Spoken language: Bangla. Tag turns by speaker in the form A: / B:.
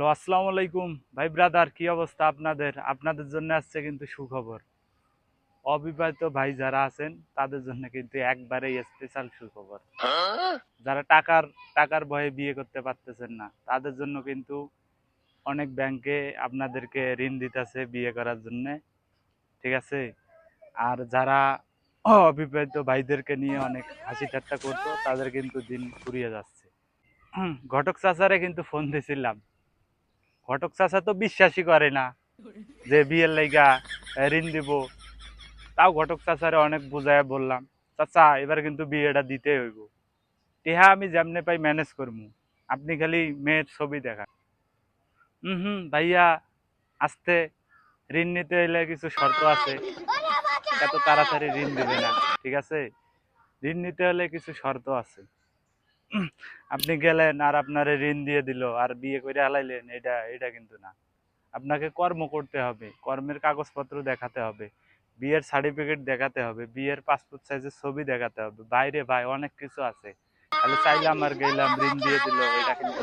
A: হ্যালো, আসসালামু আলাইকুম। ভাই ব্রাদার কি অবস্থা আপনাদের? আপনাদের জন্য আসছে কিন্তু সুখবর। অবিবাহিত ভাই যারা আছেন, তাদের জন্য কিন্তু একবারেই স্পেশাল সুখবর। যারা টাকার টাকার ভয়ে বিয়ে করতে পারতেছেন না, তাদের জন্য কিন্তু অনেক ব্যাংকে আপনাদেরকে ঋণ দিতেছে বিয়ে করার জন্য। ঠিক আছে? আর যারা অবিবাহিত ভাইদেরকে নিয়ে অনেক হাসি ঠাট্টা করতো, তাদের কিন্তু দিন ফুরিয়ে যাচ্ছে। ঘটক চাচারে কিন্তু ফোন দিয়েছিলাম ঘটক চাচা তো বিশ্বাসই করে না যে বিয়ের লাইগা ঋণ দিব। তাও ঘটক চাচারে অনেক বুঝায় বললাম, চাচা, এবার কিন্তু বিয়েটা দিতে হইব। টেহা আমি যেমনে পাই ম্যানেজ করব আপনি খালি মেয়ের ছবি দেখা হুম হুম, ভাইয়া, আসতে। ঋণ নিতে হইলে কিছু শর্ত আছে। এত তাড়াতাড়ি ঋণ দিবে না, ঠিক আছে? ঋণ নিতে হলে কিছু শর্ত আছে। আপনি গেলেন আর আপনারে ঋণ দিয়ে দিল, আর বিয়ে করে হালাইলেন এটা এটা কিন্তু না। আপনাকে কর্ম করতে হবে, কর্মের কাগজপত্র দেখাতে হবে, বিয়ের সার্টিফিকেট দেখাতে হবে, বিয়ের পাসপোর্ট সাইজের ছবি দেখাতে হবে। বাইরে ভাই, অনেক কিছু আছে। তাহলে চাইলাম আর গেলাম, ঋণ দিয়ে দিল এটা কিন্তু।